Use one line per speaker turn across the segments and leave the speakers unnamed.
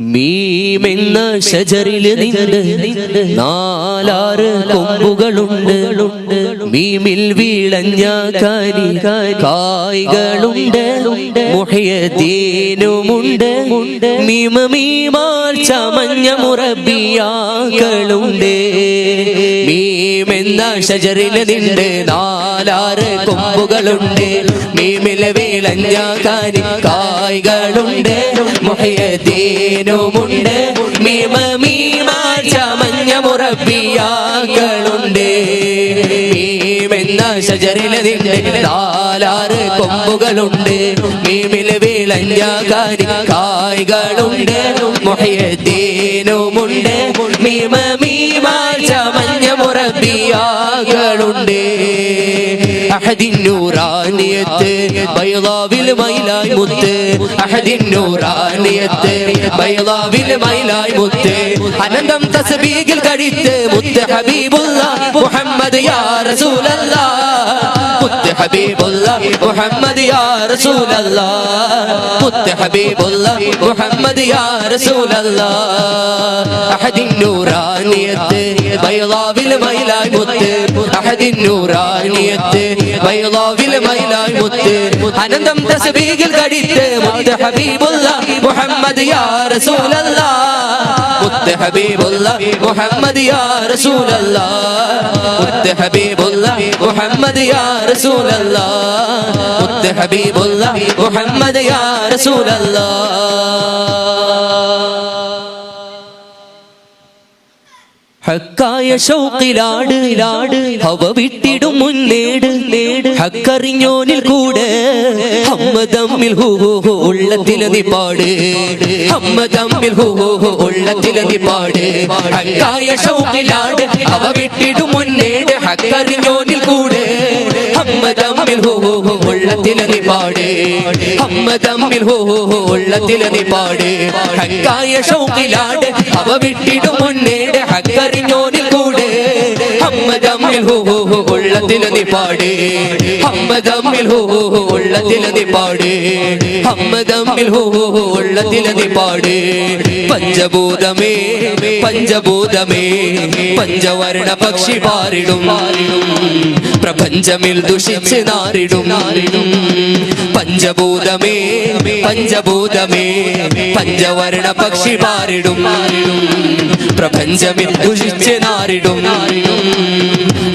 മീമെന്ന ഷജറിൽ നിന്ന് നാലാറ് കൊമ്പുകളുണ്ട്. മീമിൽ വീളഞ്ഞ കാരി കായ്കളുണ്ട്. മുഹയദീനുമുണ്ട്. മീമ മീമാൽ ചമഞ്ഞ മുറബിയാക്കളുണ്ട്. മീമെന്ന ഷജറിൽ നിണ്ട് നാലാറ് കൊമ്പുകളുണ്ട്. മീമിലെ വീളഞ്ഞ കാരി കായ്കളുണ്ട്. മുഹയദീനുമുണ്ട്. മീമ മീമാ ചമഞ്ഞ മുറബിയാകളുണ്ട് നാലാറ് കൊമ്പുകളുണ്ട്. മീമിൽ വിളഞ്ഞ കാരി കായ്കളുണ്ട്. മുഹയത്തേനുമുണ്ട് മീമ മീമാ ചമഞ്ഞ മുറബിയാകളുണ്ട്. അഹദിന്നൂറാനിയത്ത് ബൈളാവിൽ മൈലായി മുത്ത് അഹദിന്നൂറാനിയത്ത് ബൈളാവിൽ മൈലായി മുത്ത് അനന്തം തസ്ബീഹിൽ കഴിത്ത് മുത്ത് ഹബീബുള്ള മുഹമ്മദ് യാ റസൂലല്ലാ മുത്ത് ഹബീബുള്ള മുഹമ്മദ് യാ റസൂലല്ലാ മുത്ത് ഹബീബുള്ള മുഹമ്മദ് യാ റസൂലല്ലാ അഹദിന്നൂറാനിയത്ത് ബൈളാവിൽ മൈലായി മുത്ത് അഹദിന്നൂറാനിയത്ത് ബൈളാവിൽ മൈലായി മുത്ത് അനന്തം തസ്ബീഹിൽ കടിത്ത് മുത്ത് ഹബീബുള്ള മുഹമ്മദ് യാ റസൂലല്ലാ. മുത്ത് ഹബീബുള്ള മുഹമ്മദ് യാ റസൂലല്ലാ. മുത്ത് ഹബീബുള്ള മുഹമ്മദ് യാ റസൂലല്ലാ. മുത്ത് ഹബീബുള്ള മുഹമ്മദ് യാ റസൂലല്ലാ. ഹക്കായ ഷൗക്കിലാട് ലാട് അവ വിട്ടിടും മുന്നേട് നേട് ഹക്കറിഞ്ഞോനിൽ കൂടെ അമ്മ തമ്മിൽ ഹൂഹോ ഉള്ളത്തില നീ പാട്. അമ്മ തമ്മിൽ ഹൂഹോ ഉള്ളത്തില നീ പാട്. ഹക്കായ ഷൗക്കിലാട് അവ വിട്ടിടും മുന്നേട് ഹക്കറിഞ്ഞോനിൽ കൂടെ അമ്മ തമ്മിൽ ഹൂഹോ ഉള്ളത്തില നീ പാട്. അമ്മ തമ്മിൽ ഹൂഹോ ഉള്ളത്തില നീ പാട്. ഹക്കായ ഷൗക്കിലാട് അവ വിട്ടിടും മുന്നേട് ഹൂ നീ പാട്. ഹമ്മദമ്മിൽ ഹൂ നീ പാട്. ഹമ്മദമ്മിൽ ഹൂ നീ പാട്. പഞ്ചഭൂതമേ പഞ്ചഭൂതമേ പഞ്ചവർണ പക്ഷി പാറിടും. പ്രപഞ്ചമിൽ ദുഷിച്ച് നാറിടും. പഞ്ചഭൂതമേ പഞ്ചഭൂതമേ പഞ്ചവർണ പക്ഷി പാറിടും. പ്രപഞ്ചമിൽ ദുഷിച്ച് നാറിടും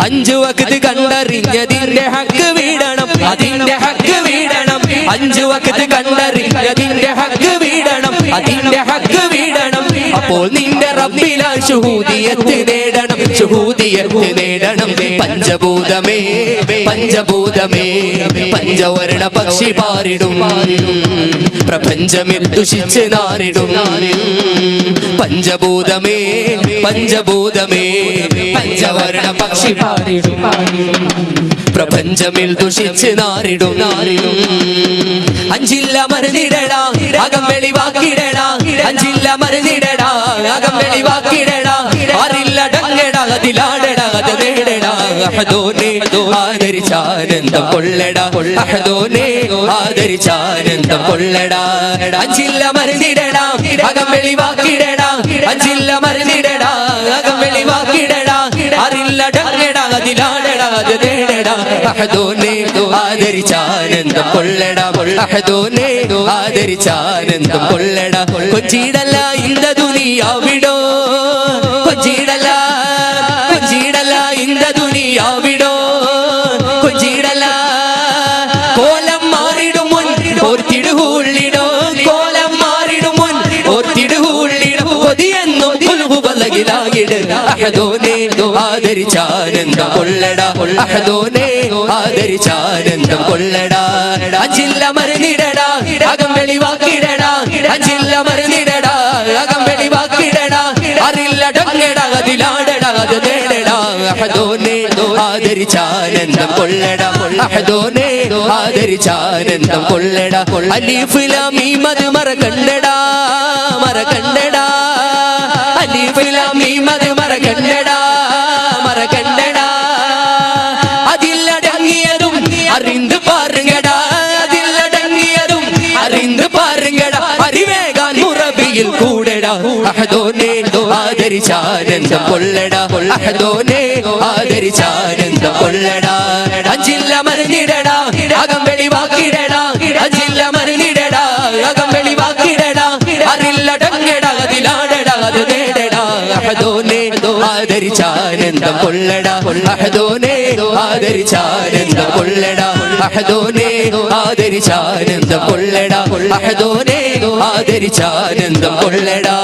അഞ്ചു വക്കത്ത് കണ്ടറിഞ്ഞതിന്റെ ഹക്ക് വീടണം. അതിന്റെ ഹക്ക് വീടണം. അഞ്ചു വക്കത്ത് കണ്ടറിഞ്ഞതിന്റെ ഹക്ക് വീടണം. അതിന്റെ ഹക്ക് വീടണം. അപ്പോൾ നിന്റെ റബ്ബിലാ ശുഹൂദിയത്ത് നേടണം. ശുഹൂദിയത്ത് നേടണം. പഞ്ചഭൂതമേ പഞ്ചഭൂതമേ. പഞ്ചവർണ പക്ഷി പാറിടും. പ്രപഞ്ചമിൽ ദുഷിച്ച് നാറിടും. പഞ്ചഭൂതമേ പഞ്ചഭൂതമേ. പഞ്ചവർണ പക്ഷി പാറിടും. പ്രപഞ്ചമിൽ ദുഷിച്ച് നാറിടും. അഞ്ചില്ല മരുന്നിടടാ. അകം വെളിവാക്കിടടാ. അഞ്ചില്ല മരുന്നിടടാ അകം വെളിവാക്കിടടാ. അറില്ലടങ്ങടാ അതിലാടടാ അത് നേടടാ. അഹദോനെ ആദരിച്ചാനന്ദം കൊള്ളടാ. അഹദോനെ ആദരിച്ചാനന്ദം കൊള്ളടാ. അഞ്ചില്ല മരുന്നിടടാ അകം വെളിവാക്കിടടാ. അഞ്ചില്ല മരുന്നിടടാ അകം വെളിവാക്കിടടാ. അറില്ലടങ്ങടാ അതിലാടടാ അത് നേടടാ. അഹദോനെ ആദരിച്ചാനന്ദം കൊള്ളടാ. അഹദോനെ ആദരിച്ചാനന്ദം കൊള്ളടാ. കൊച്ചിടല്ല ഇന്ത അഹദോനെ ആദരിച്ചാനന്ദം. കൊള്ളടാ അഹദോനെ ആദരിച്ചാനന്ദം. കൊള്ളടാ. അജില്ല മരുന്നിടടാ അകം വെളിവാക്കിടടാ. അജില്ല മരുന്നിടടാ അകം വെളിവാക്കിടടാ. അറില്ലടങ്ങടാ അതിലാടടാ അത് നേടടാ. അഹദോനെ ആദരിച്ചാനന്ദം കൊള്ളട. അഹദോനെ ആദരിച്ചാനന്ദം കൊള്ളട. അലീഫ് ലാമീം അത് മറക്കണ്ടടാ മറക്കണ്ടടാ. അലീഫ് ലാമീം അത് മറക്കണ്ടടാ മറക്കണ്ടടാ. അതിലടങ്ങിയതും അറിந்து പാരുങ്ങടാ അതിലടങ്ങിയതും അറിந்து പാരുങ്ങടാ അറിവേകാൻ മുറബിയിൽ കൂടെ അഹദോനെ ആദരിച്ചാനന്ദം കൊള്ളടാ. അഹദോനെ ആദരിച്ചാനന്ദം കൊള്ളടാ അഞ്ചില്ല മറിഞ്ഞിടടാ അകം അഞ്ചില്ല മറിഞ്ഞിടടാ അകം വെളിവാക്കിടടാ അതിലാടടാ അത് നേടടാ അഹദോനെ ആദരിച്ചാനന്ദം കൊള്ളടാ. അഹദോനെ ആദരിച്ചാനന്ദം അഹദോനെ ആദരിച്ചാനന്ദം കൊള്ളടാ. അഹദോനെ ആദരിച്ചാനന്ദം കൊള്ളടാ.